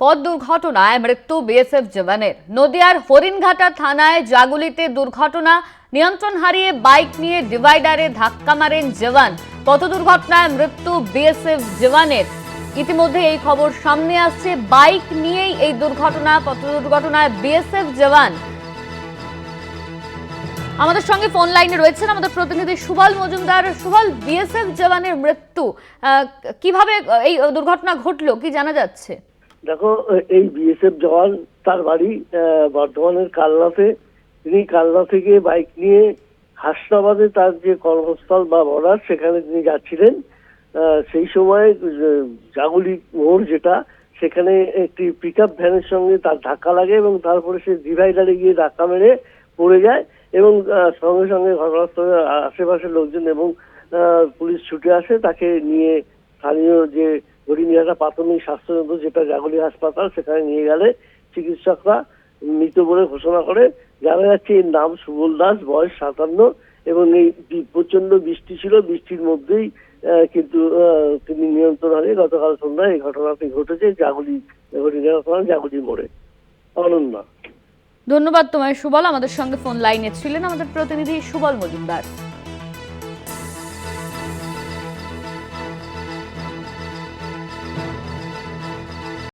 পথ দুর্ঘটনায় মৃত্যু বিএসএফ জওয়ানের। নদিয়ার হরিণঘাটা থানায় জাগুলিতে দুর্ঘটনা, নিয়ন্ত্রণ হারিয়ে বাইক নিয়ে ডিভাইডারে ধাক্কা মারেন জওয়ান। পথ দুর্ঘটনায় মৃত্যু বিএসএফ জওয়ানের। ইতিমধ্যে এই খবর সামনে আসছে। বাইক নিয়েই এই দুর্ঘটনা, পথ দুর্ঘটনায় বিএসএফ জওয়ান। আমাদের সঙ্গে ফোন লাইনে রয়েছেন আমাদের প্রতিনিধি সুবল মজুমদার। সুবল, বিএসএফ জওয়ানের মৃত্যু কীভাবে এই দুর্ঘটনা ঘটলো, কি জানা যাচ্ছে? দেখো, এই বিএসএফ জওয়ান তার বাড়ি বর্ধমানের কালনাতে। তিনি কালনা থেকে বাইক নিয়ে হাসনাবাদে তার যে কর্মস্থল বা বর্ডার, সেখানে তিনি যাচ্ছিলেন। সেই সময় জাগুলি মোড় যেটা, সেখানে একটি পিক আপ ভ্যানের সঙ্গে তার ধাক্কা লাগে এবং তারপরে সে ডিভাইডারে গিয়ে ধাক্কা মেরে পড়ে যায় এবং সঙ্গে সঙ্গে ঘটনাস্থলে আশেপাশের লোকজন এবং পুলিশ ছুটে আসে, তাকে নিয়ে স্থানীয় যে হরিণিয়াটা প্রাথমিক স্বাস্থ্যকেন্দ্র, যেটা জাগলি হাসপাতাল, সেখানে নিয়ে গেলে চিকিৎসকরা মৃত বলে ঘোষণা করে। জানা যাচ্ছে এর নাম সুবল দাস, বয়স সাতান্ন, এবং এই প্রচণ্ড বৃষ্টি ছিল। বৃষ্টির মধ্যেই কিন্তু তিনি নিয়ন্ত্রণ হারিয়ে গতকাল সন্ধ্যায় এই ঘটনাটি ঘটেছে। জাগুলি হরিণিয়া থানা জাগুলি মোড়ে। অনন্যা। ধন্যবাদ তোমায়, সুবল। আমাদের সঙ্গে ফোন লাইনে ছিলেন আমাদের প্রতিনিধি সুবল মজুমদার।